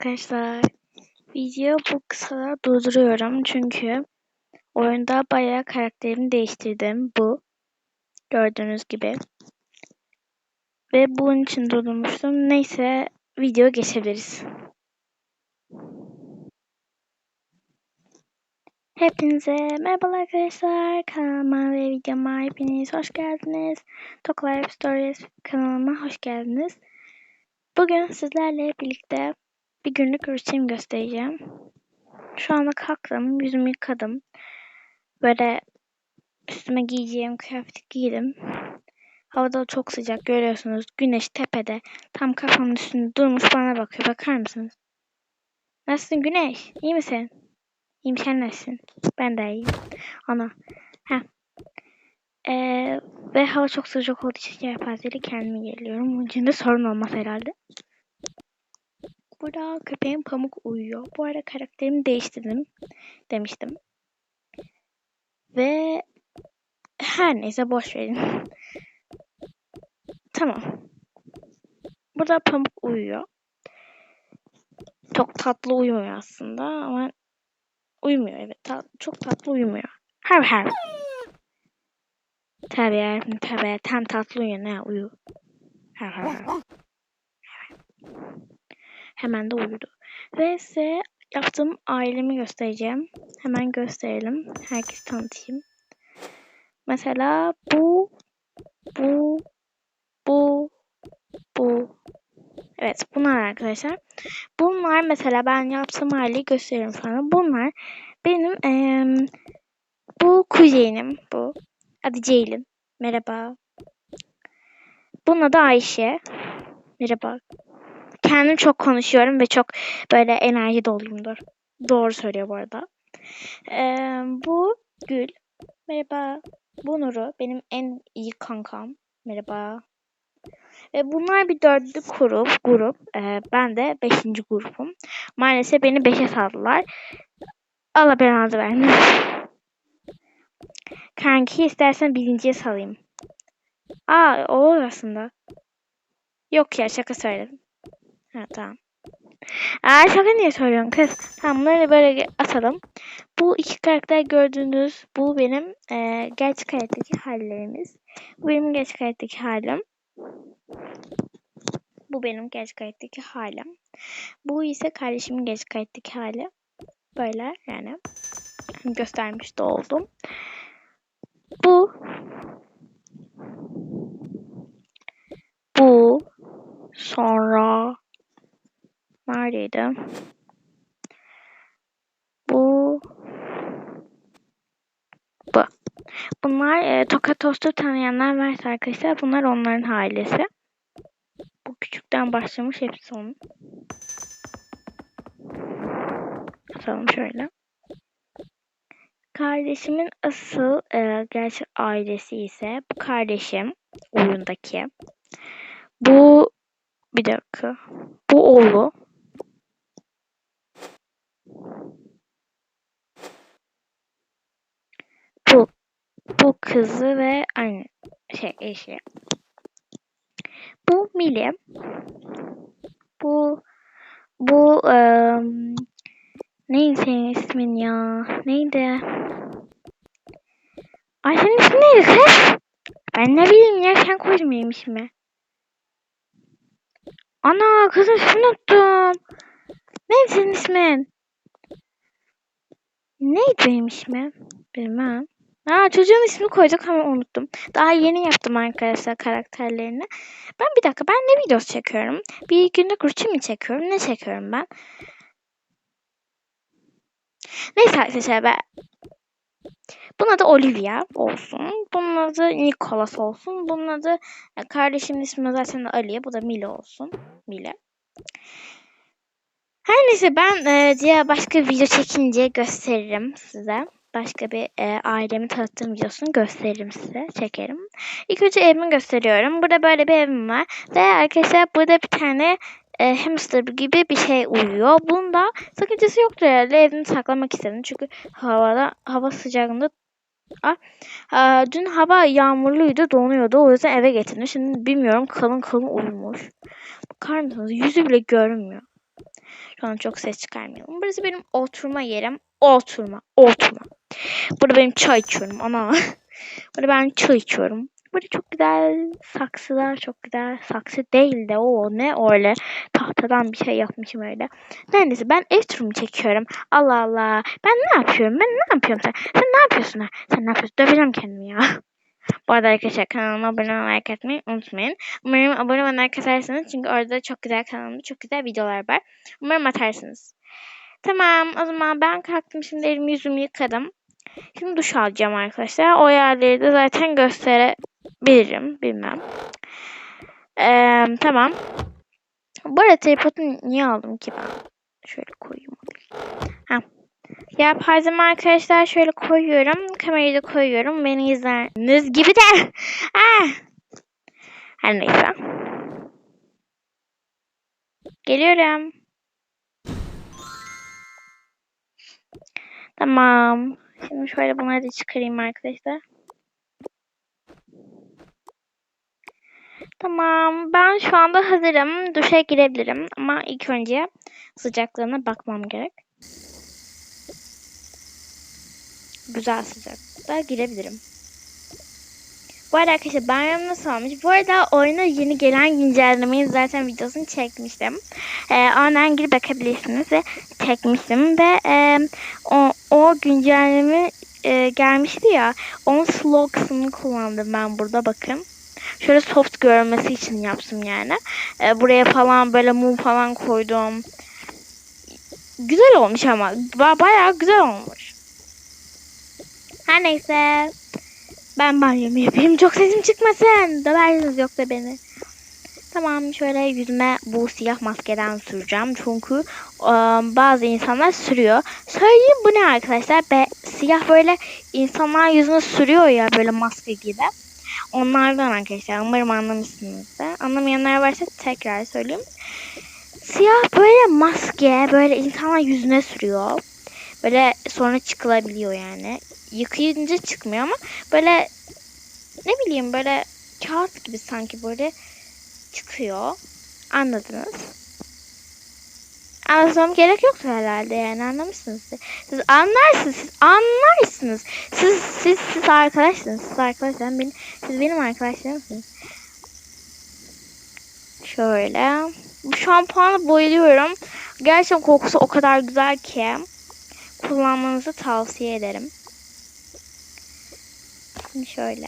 arkadaşlar. Video bu kısa durduruyorum çünkü oyunda bayağı karakterimi değiştirdim. Bu. Gördüğünüz gibi. Ve bunun için durdurmuştum. Neyse video geçebiliriz. Hepinize merhaba arkadaşlar. Kanalıma ve videoma hepiniz hoş geldiniz. Life Stories kanalıma hoş geldiniz. Bugün sizlerle birlikte bir günlük rutin göstereceğim. Şu anda kalktım, yüzümü yıkadım. Böyle üstüme giyeceğim kıyafeti giydim. Havada çok sıcak görüyorsunuz. Güneş tepede. Tam kafamın üstünde durmuş bana bakıyor. Bakar mısınız? Nasılsın Güneş? İyi misin? İyiyim sen nasılsın? Ben de iyiyim. Ana. Heh. Ee, ve hava çok sıcak olduğu için yelpazeyle kendime geliyorum. Bunun için de sorun olmaz herhalde. Burada köpeğim Pamuk uyuyor. Bu arada karakterimi değiştirdim demiştim. Ve her neyse boş verin. tamam. Burada Pamuk uyuyor. Çok tatlı uyumuyor aslında ama uyumuyor evet. Ta çok tatlı uyumuyor. Her her. Tabii tabii. Tam tatlı uyuyor ne uyu. Her her her. Hemen de uyudu. Ve size yaptığım ailemi göstereceğim. Hemen gösterelim. Herkes tanıtayım. Mesela bu, bu, bu, bu. Evet bunlar arkadaşlar. Bunlar mesela ben yaptığım aileyi gösteriyorum sana. Bunlar benim ee, bu kuzenim bu. Adı Ceylin. Merhaba. Bunun adı Ayşe. Merhaba kendim çok konuşuyorum ve çok böyle enerji doluyumdur. Doğru söylüyor bu arada. Ee, bu Gül. Merhaba. Bu Nuru. Benim en iyi kankam. Merhaba. Ve bunlar bir dördlü grup. grup. Ee, ben de beşinci grubum. Maalesef beni beşe saldılar. Allah belanızı vermesin. Kanki istersen birinciye salayım. Aa olur aslında. Yok ya şaka söyledim. Ha tamam. Aa şaka niye söylüyorsun kız? Tamam bunları böyle atalım. Bu iki karakter gördüğünüz bu benim e, gerçek hayattaki hallerimiz. Bu benim gerçek hayattaki halim. Bu benim gerçek hayattaki halim. Bu ise kardeşimin gerçek hayattaki hali. Böyle yani. Göstermiş de oldum. Bu bu sonra Neredeydi? Bu bu. Bunlar e, Toast'u tanıyanlar varsa arkadaşlar bunlar onların ailesi. Bu küçükten başlamış hepsi onun. Atalım şöyle. Kardeşimin asıl e, gerçek ailesi ise bu kardeşim oyundaki. Bu bir dakika. Bu oğlu. Bu bu kızı ve aynı şey eşi. Bu Mili. Bu bu um, neydi senin ismin ya? Neydi? Ay senin ismin neydi kız? Ben ne bileyim ya sen benim ismi. Ana kızın ismini unuttum. Neydi senin ismin? Neydi benim ismim? Bilmem. Aa çocuğun ismini koyduk ama unuttum. Daha yeni yaptım arkadaşlar karakterlerini. Ben bir dakika ben ne videosu çekiyorum? Bir günlük rutin mi çekiyorum? Ne çekiyorum ben? Neyse arkadaşlar ben bunun adı Olivia olsun. Bunun adı Nicholas olsun. Bunun adı kardeşimin ismi zaten Ali. Bu da Mile olsun. Mile. Her neyse ben e, diğer başka video çekince gösteririm size. Başka bir e, ailemi tanıttığım videosunu gösteririm size. Çekerim. İlk önce evimi gösteriyorum. Burada böyle bir evim var. Ve arkadaşlar burada bir tane e, hamster gibi bir şey uyuyor. Bunda sakıncası yoktur herhalde. Evini saklamak istedim. Çünkü havada hava sıcaklığında Aa, dün hava yağmurluydu, donuyordu. O yüzden eve getirdim. Şimdi bilmiyorum kalın kalın uyumuş. Bakar mısınız? Yüzü bile görünmüyor. Şu an çok ses çıkarmayalım. Burası benim oturma yerim. Oturma. Oturma. Burada benim çay içiyorum. Ana. Burada ben çay içiyorum. Burada çok güzel saksılar çok güzel. Saksı değil de o ne öyle tahtadan bir şey yapmışım öyle. Neyse ben ev turumu çekiyorum. Allah Allah. Ben ne yapıyorum? Ben ne yapıyorum sen? Sen ne yapıyorsun? Sen ne yapıyorsun? Döveceğim kendimi ya. Bu arada arkadaşlar kanalıma abone olmayı like etmeyi unutmayın. Umarım abone olmayı like atarsanız çünkü orada çok güzel kanalımda çok güzel videolar var. Umarım atarsınız. Tamam o zaman ben kalktım şimdi elimi yüzümü yıkadım. Şimdi duş alacağım arkadaşlar. O yerleri de zaten gösterebilirim. Bilmem. Ee, tamam. Bu arada tripodu niye aldım ki ben? Şöyle koyayım. Ha. Ya her arkadaşlar şöyle koyuyorum. Kamerayı da koyuyorum. Beni izleriniz gibi de. Ah. Her neyse. Geliyorum. Tamam. Şimdi şöyle bunları da çıkarayım arkadaşlar. Tamam. Ben şu anda hazırım. Duşa girebilirim. Ama ilk önce sıcaklığına bakmam gerek. Güzel sıcaklıkta girebilirim. Bu arada arkadaşlar banyo nasıl olmuş? Bu arada oyuna yeni gelen güncellemeyi zaten videosunu çekmiştim. Ee, oradan girip bakabilirsiniz çekmiştim ve e, o, o güncelleme e, gelmişti ya onun kısmını kullandım ben burada bakın. Şöyle soft görmesi için yaptım yani. Ee, buraya falan böyle mum falan koydum. Güzel olmuş ama. Ba bayağı güzel olmuş. Her neyse. Ben banyomu yapayım. Çok sesim çıkmasın. Döversiniz yoksa beni. Tamam şöyle yüzüme bu siyah maskeden süreceğim. Çünkü um, bazı insanlar sürüyor. Söyleyeyim bu ne arkadaşlar? Be, siyah böyle insanlar yüzüne sürüyor ya böyle maske gibi. Onlardan arkadaşlar. Umarım anlamışsınızdır. Anlamayanlar varsa tekrar söyleyeyim. Siyah böyle maske böyle insanlar yüzüne sürüyor. Böyle sonra çıkılabiliyor yani. Yıkayınca çıkmıyor ama böyle ne bileyim böyle kağıt gibi sanki böyle çıkıyor. Anladınız? Anlatmam gerek yoktu herhalde yani anlamışsınız. Siz anlarsınız, siz anlarsınız. Siz siz siz arkadaşsınız. Siz arkadaşlar benim, siz benim arkadaşlarımsınız. Şöyle. Bu şampuanı bayılıyorum. Gerçekten kokusu o kadar güzel ki kullanmanızı tavsiye ederim. Şimdi şöyle.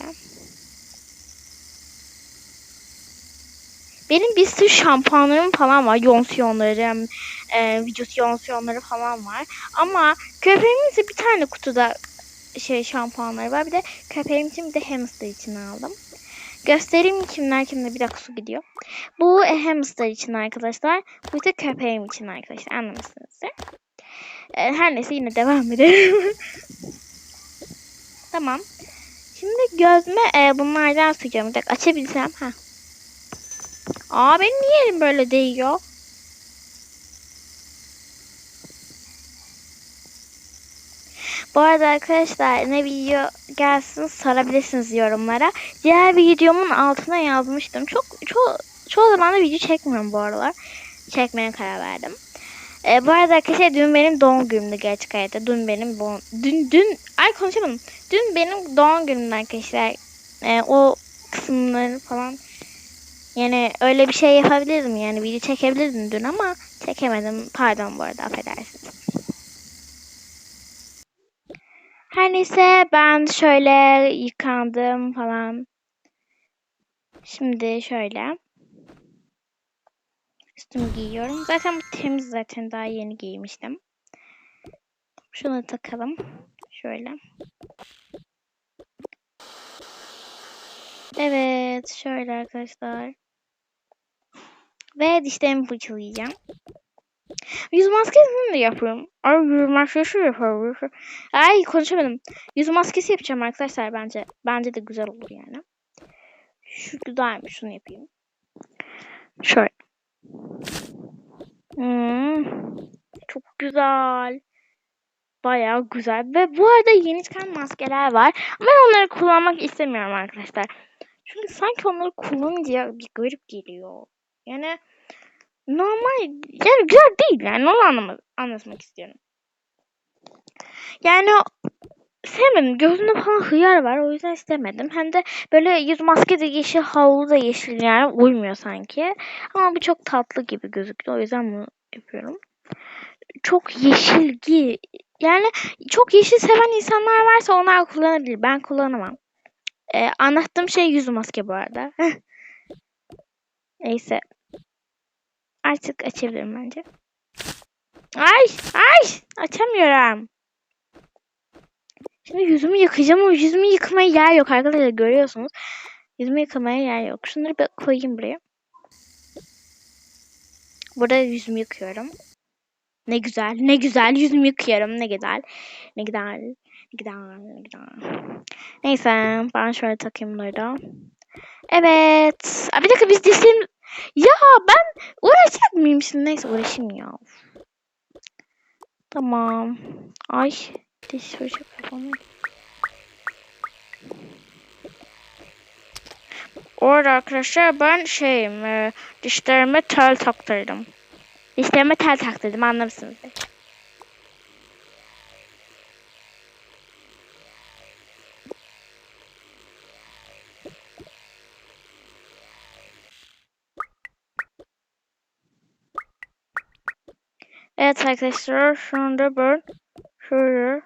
Benim bir sürü şampuanlarım falan var. Yonsiyonlarım, e, vücut yonsiyonları falan var. Ama köpeğimin bir tane kutuda şey şampuanları var. Bir de köpeğim için bir de hamster için aldım. Göstereyim kimler kimler bir dakika su gidiyor. Bu e, hamster için arkadaşlar. Bu da köpeğim için arkadaşlar. Anlamışsınızdır. E, her neyse yine devam edelim. tamam. Şimdi gözüme e, bunlardan sıkacağım. Bir dakika açabilsem. Ha. Aa benim niye elim böyle değiyor? Bu arada arkadaşlar ne video gelsin sorabilirsiniz yorumlara. Diğer videomun altına yazmıştım. Çok ço çoğu zaman da video çekmiyorum bu aralar. Çekmeye karar verdim. Ee, bu arada arkadaşlar dün benim doğum günümdü gerçek hayatta. Dün benim bu dün dün ay konuşamadım. Dün benim doğum günümdü arkadaşlar. Ee, o kısımları falan yani öyle bir şey yapabilirdim yani video çekebilirdim dün ama çekemedim. Pardon bu arada affedersiniz. Her neyse ben şöyle yıkandım falan. Şimdi şöyle. Üstümü giyiyorum. Zaten bu temiz zaten daha yeni giymiştim. Şunu takalım. Şöyle. Evet şöyle arkadaşlar. Ve dişlerimi fırçalayacağım. Yüz maskesini de yapıyorum. Ay yüz maskesi yapıyorum. Ay konuşamadım. Yüz maskesi yapacağım arkadaşlar bence. Bence de güzel olur yani. Şu güzelmiş. Şunu yapayım. Şöyle. Hmm, çok güzel. Bayağı güzel. Ve bu arada yeni çıkan maskeler var. Ama ben onları kullanmak istemiyorum arkadaşlar. Çünkü sanki onları kullanınca bir garip geliyor. Yani normal yani güzel değil yani onu anlamak, anlatmak istiyorum. Yani sevmedim. Gözünde falan hıyar var. O yüzden istemedim. Hem de böyle yüz maske de yeşil, havlu da yeşil yani uymuyor sanki. Ama bu çok tatlı gibi gözüktü. O yüzden bunu yapıyorum. Çok yeşil gi yani çok yeşil seven insanlar varsa onlar kullanabilir. Ben kullanamam. Ee, anlattığım şey yüz maske bu arada. Neyse. Artık açabilirim bence. Ay! Ay! Açamıyorum. Şimdi yüzümü yıkayacağım ama yüzümü yıkamaya yer yok arkadaşlar görüyorsunuz. Yüzümü yıkamaya yer yok. Şunları bir koyayım buraya. Burada yüzümü yıkıyorum. Ne güzel, ne güzel yüzümü yıkıyorum. Ne güzel, ne güzel, ne güzel, ne güzel. Neyse ben şöyle takayım bunları da. Evet. Aa, bir dakika biz dişlerimiz... Ya ben uğraşacak mıyım şimdi? Neyse uğraşayım ya. Tamam. Ay diş fırça yapalım. Orada arkadaşlar ben şeyim e, dişlerime tel taktırdım. Dişlerime tel taktırdım anlamışsınız. Evet arkadaşlar şu anda ben şöyle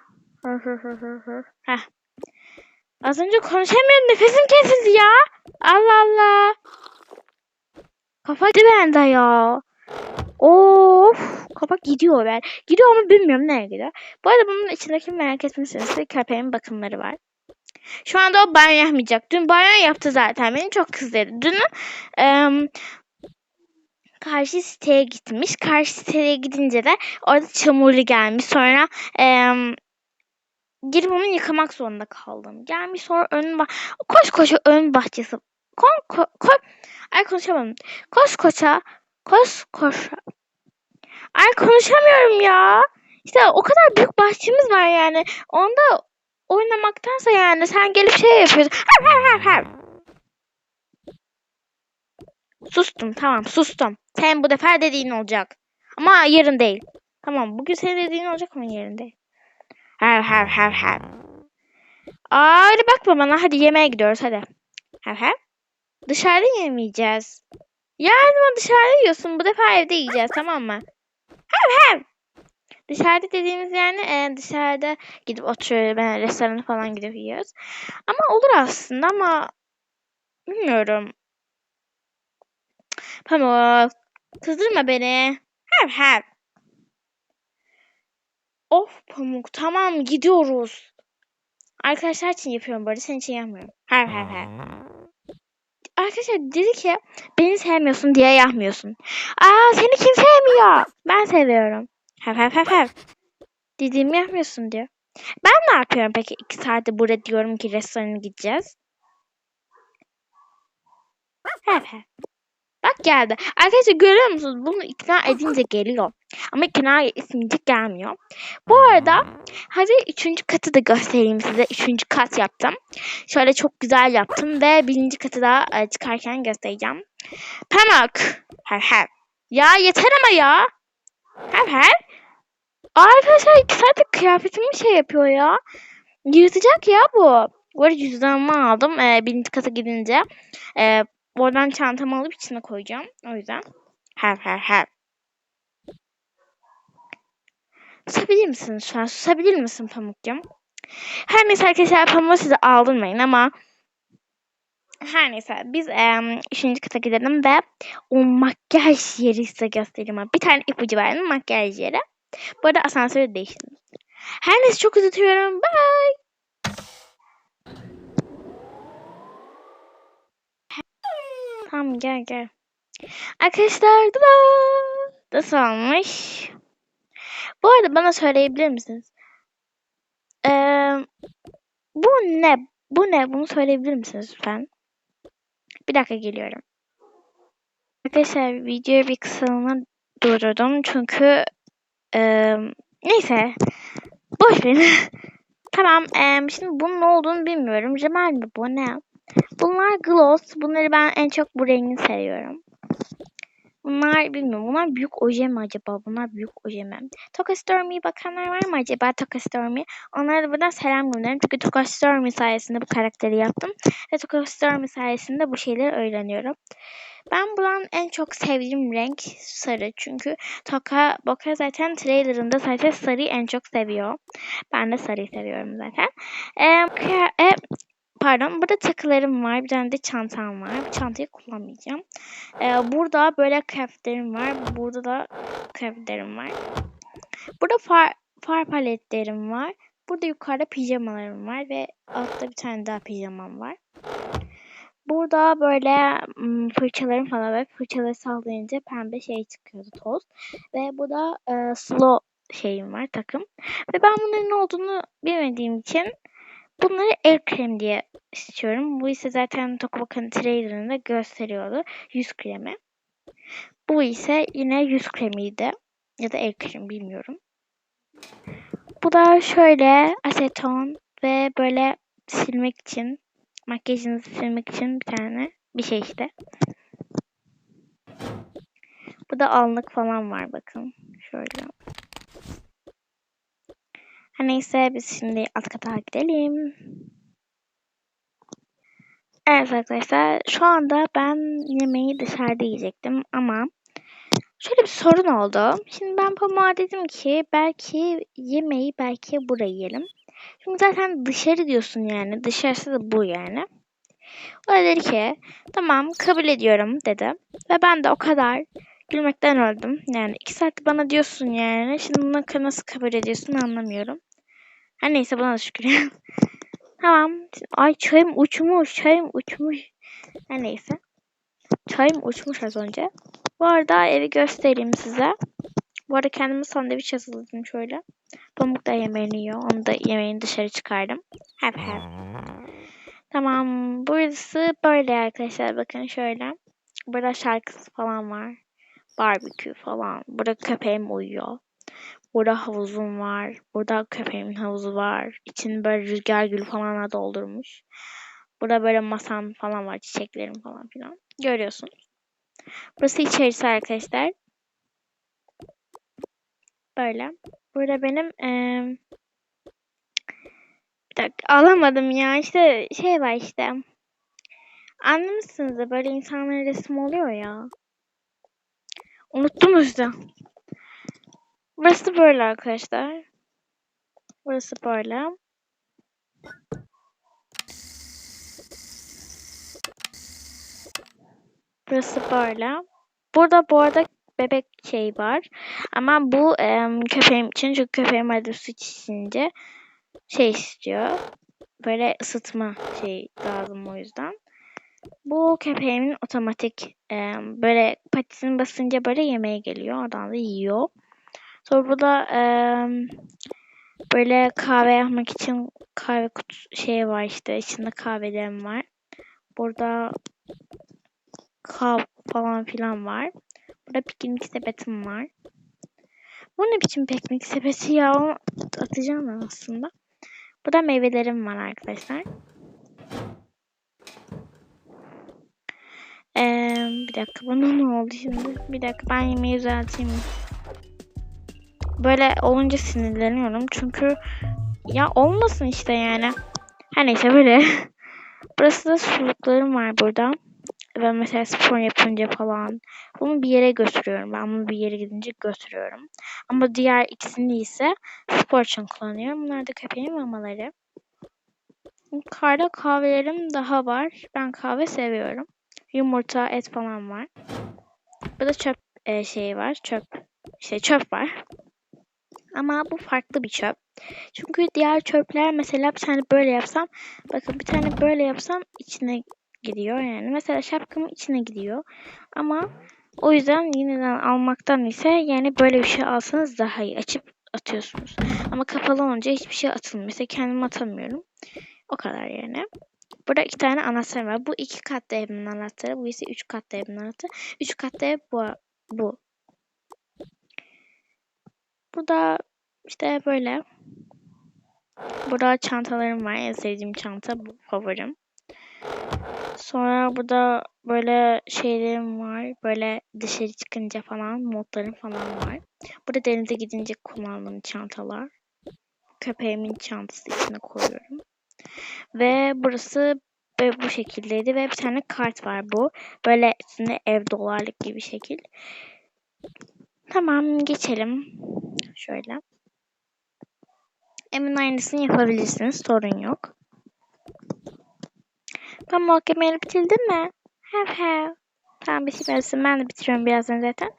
Heh. Az önce konuşamıyorum nefesim kesildi ya. Allah Allah. Kafa bende ya. Of. Kafa gidiyor ben. Gidiyor ama bilmiyorum nereye gidiyor. Bu arada bunun içindeki merak etmişsiniz. Köpeğin bakımları var. Şu anda o banyo yapmayacak. Dün banyo yaptı zaten. Beni çok kızdırdı. Dün em, karşı siteye gitmiş. Karşı siteye gidince de orada çamurlu gelmiş. Sonra em, girip onu yıkamak zorunda kaldım. Gelmiş sonra ön bah koş koşa ön bahçesi. Kon, ko, ko, ay konuşamadım. Koş koşa koş koşa. Ay konuşamıyorum ya. İşte o kadar büyük bahçemiz var yani. Onda oynamaktansa yani sen gelip şey yapıyorsun. Hav hav hav hav. Sustum tamam sustum. Sen bu defa dediğin olacak. Ama yarın değil. Tamam bugün senin dediğin olacak ama yarın değil. Hav hav hav hav. Aa öyle bakma bana. Hadi yemeğe gidiyoruz hadi. Hav hav. Dışarıda yemeyeceğiz. Yarın dışarıda yiyorsun. Bu defa evde yiyeceğiz tamam mı? Hav hav. Dışarıda dediğimiz yani e, dışarıda gidip oturuyoruz. Ben restorana falan gidip yiyoruz. Ama olur aslında ama bilmiyorum. Pamuk. Kızdırma beni. Hav hav. Of Pamuk tamam gidiyoruz. Arkadaşlar için yapıyorum arada senin için yapmıyorum. Hav hav hav. Arkadaşlar dedi ki beni sevmiyorsun diye yapmıyorsun. Aa seni kim sevmiyor? Ben seviyorum. Hav hav hav hav. Dediğimi yapmıyorsun diyor. Ben ne yapıyorum peki? iki saatte burada diyorum ki restorana gideceğiz. Hav hav. Geldi. Arkadaşlar görüyor musunuz? Bunu ikna edince geliyor. Ama ikna etmeyince gelmiyor. Bu arada hadi üçüncü katı da göstereyim size. Üçüncü kat yaptım. Şöyle çok güzel yaptım ve birinci katı da e, çıkarken göstereceğim. Pamuk. Her her. Ya yeter ama ya. Her her. Arkadaşlar iki saattir kıyafetimi şey yapıyor ya. Yırtacak ya bu. Bu arada cüzdanımı aldım. E, birinci kata gidince. E, oradan çantamı alıp içine koyacağım. O yüzden. Her her her. Susabilir misin lütfen? Susabilir misin Pamuk'cum? Her neyse arkadaşlar Pamuk'u size aldırmayın ama her neyse biz em, üçüncü kata gidelim ve o makyaj yeri size göstereyim. Bir tane ipucu verdim makyaj yeri. Bu arada asansörü değiştirdim. Her neyse çok uzatıyorum. Bye. Tamam gel gel. Arkadaşlar tada! Nasıl olmuş? Bu arada bana söyleyebilir misiniz? Ee, bu ne? Bu ne? Bunu söyleyebilir misiniz lütfen? Bir dakika geliyorum. Arkadaşlar videoyu bir kısalığına durdurdum çünkü e, neyse boş verin. tamam e, şimdi bunun ne olduğunu bilmiyorum. Rimel mi bu ne? Bunlar gloss. Bunları ben en çok bu rengini seviyorum. Bunlar bilmiyorum. Bunlar büyük oje mi acaba? Bunlar büyük oje mi? Tokastormi'ye bakanlar var mı acaba Tokastormi? Onlara da buradan selam gönderiyorum. Çünkü Tokastormi sayesinde bu karakteri yaptım. Ve Tokastormi sayesinde bu şeyleri öğreniyorum. Ben buranın en çok sevdiğim renk sarı. Çünkü Toka Boka zaten trailerında zaten sarıyı en çok seviyor. Ben de sarıyı seviyorum zaten. Ee, e, pardon burada takılarım var. Bir tane de çantam var. Bu çantayı kullanmayacağım. Ee, burada böyle kıyafetlerim var. Burada da kıyafetlerim var. Burada far, far paletlerim var. Burada yukarıda pijamalarım var ve altta bir tane daha pijamam var. Burada böyle fırçalarım falan var. Fırçaları sallayınca pembe şey çıkıyordu toz. Ve burada e, slow şeyim var takım. Ve ben bunların ne olduğunu bilmediğim için bunları el krem diye istiyorum. Bu ise zaten Tokubaka'nın trailerında gösteriyordu. Yüz kremi. Bu ise yine yüz kremiydi. Ya da el kremi bilmiyorum. Bu da şöyle aseton ve böyle silmek için makyajınızı silmek için bir tane bir şey işte. Bu da allık falan var bakın. Şöyle. Her neyse biz şimdi alt kata gidelim. Evet arkadaşlar şu anda ben yemeği dışarıda yiyecektim ama şöyle bir sorun oldu. Şimdi ben pamuğa dedim ki belki yemeği belki buraya yiyelim. Çünkü zaten dışarı diyorsun yani. Dışarısı da bu yani. O da dedi ki tamam kabul ediyorum dedi. Ve ben de o kadar gülmekten öldüm. Yani iki saat bana diyorsun yani. Şimdi bunu nasıl kabul ediyorsun anlamıyorum. Her neyse buna da şükür. tamam. Ay çayım uçmuş. Çayım uçmuş. Her neyse. Çayım uçmuş az önce. Bu arada evi göstereyim size. Bu arada kendime sandviç hazırladım şöyle. Pamuk da yemeğini yiyor. Onu da yemeğini dışarı çıkardım. Hep hep. Tamam. Burası böyle arkadaşlar. Bakın şöyle. Burada şarkısı falan var. Barbekü falan. Burada köpeğim uyuyor. Burada havuzum var. Burada köpeğimin havuzu var. İçini böyle rüzgar gülü falanla doldurmuş. Burada böyle masam falan var. Çiçeklerim falan filan. Görüyorsunuz. Burası içerisi arkadaşlar. Böyle. Burada benim ee, bir dakika alamadım ya. İşte şey var işte. Anlamışsınız da böyle insanların resim oluyor ya. Unuttum işte. Burası böyle arkadaşlar. Burası böyle. Burası böyle. Burada bu arada bebek şey var. Ama bu e, köpeğim için çünkü köpeğim arada su içince şey istiyor. Böyle ısıtma şey lazım o yüzden. Bu köpeğimin otomatik e, böyle patisini basınca böyle yemeğe geliyor. Oradan da yiyor. Sonra burada e, böyle kahve yapmak için kahve kutusu şey var işte. içinde kahvelerim var. Burada kap falan filan var. Burada piknik sepetim var. Bu ne biçim piknik sepeti ya? Onu atacağım ben aslında. Burada meyvelerim var arkadaşlar. Ee, bir dakika bana ne oldu şimdi? Bir dakika ben yemeği düzelteyim. Böyle olunca sinirleniyorum çünkü ya olmasın işte yani. Her neyse böyle. Burası da suluklarım var burada. Ve mesela spor yapınca falan bunu bir yere götürüyorum. Ben bunu bir yere gidince götürüyorum. Ama diğer ikisini ise spor için kullanıyorum. Bunlar da köpeğin mamaları. Yukarıda kahvelerim daha var. Ben kahve seviyorum. Yumurta, et falan var. Burada çöp e, şeyi var. Çöp şey çöp var. Ama bu farklı bir çöp. Çünkü diğer çöpler mesela bir tane böyle yapsam bakın bir tane böyle yapsam içine gidiyor yani. Mesela şapkamın içine gidiyor. Ama o yüzden yeniden almaktan ise yani böyle bir şey alsanız daha iyi. Açıp atıyorsunuz. Ama kapalı olunca hiçbir şey atılmıyor. Mesela kendim atamıyorum. O kadar yani. Burada iki tane anahtar var. Bu iki katlı evin anahtarı. Bu ise üç katlı evin anahtarı. Üç katlı ev bu. bu. Burada işte böyle. Burada çantalarım var. En sevdiğim çanta bu favorim. Sonra burada böyle şeylerim var. Böyle dışarı çıkınca falan modlarım falan var. Burada denize gidince kullandığım çantalar. Köpeğimin çantası içine koyuyorum. Ve burası böyle bu şekildeydi ve bir tane kart var bu. Böyle üstünde ev dolarlık gibi şekil. Tamam geçelim. Şöyle. Emin aynısını yapabilirsiniz. Sorun yok. Pamuk yemeğini bitirdin mi? Hev hev. Tamam bitirmesin. Ben de bitiriyorum birazdan zaten.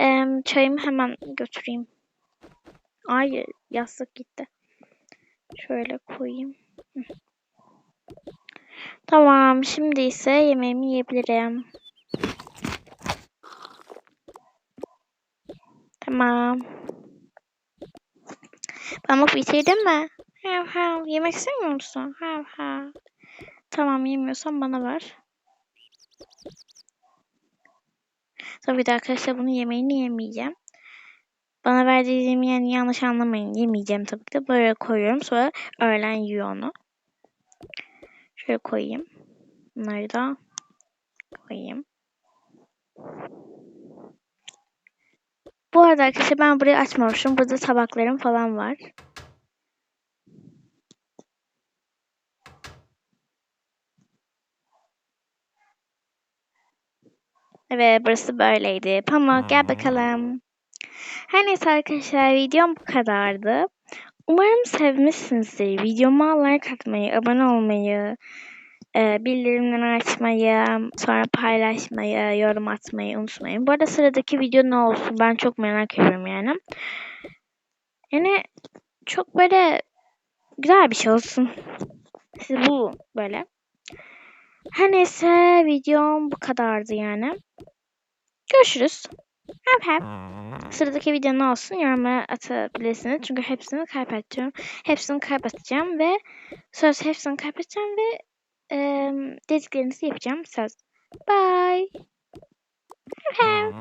Ee, çayımı hemen götüreyim. Ay yastık gitti. Şöyle koyayım. Tamam. Şimdi ise yemeğimi yiyebilirim. Tamam. Pamuk bitirdin mi? Hav hav. Yemek istemiyor musun? Hav hav. Tamam yemiyorsan bana ver. Tabii de arkadaşlar bunu yemeğini yemeyeceğim. Bana verdiği yemeğini yanlış anlamayın. Yemeyeceğim tabii ki de. Böyle koyuyorum. Sonra öğlen yiyor onu. Şöyle koyayım. Bunları da koyayım. Bu arada arkadaşlar ben burayı açmamışım. Burada tabaklarım falan var. Evet burası böyleydi. Pamuk gel bakalım. Her neyse arkadaşlar videom bu kadardı. Umarım sevmişsinizdir. Videoma like atmayı, abone olmayı, e, bildirimleri açmayı, sonra paylaşmayı, yorum atmayı unutmayın. Bu arada sıradaki video ne olsun ben çok merak ediyorum yani. Yani çok böyle güzel bir şey olsun. Siz bulun böyle. Her neyse videom bu kadardı yani. Görüşürüz. Hep hep. Sıradaki video ne olsun yorumlara atabilirsiniz. Çünkü hepsini kaybedeceğim. Hepsini kaybedeceğim ve söz hepsini kaybedeceğim ve e, dediklerinizi yapacağım. Söz. Bye. Hep hep.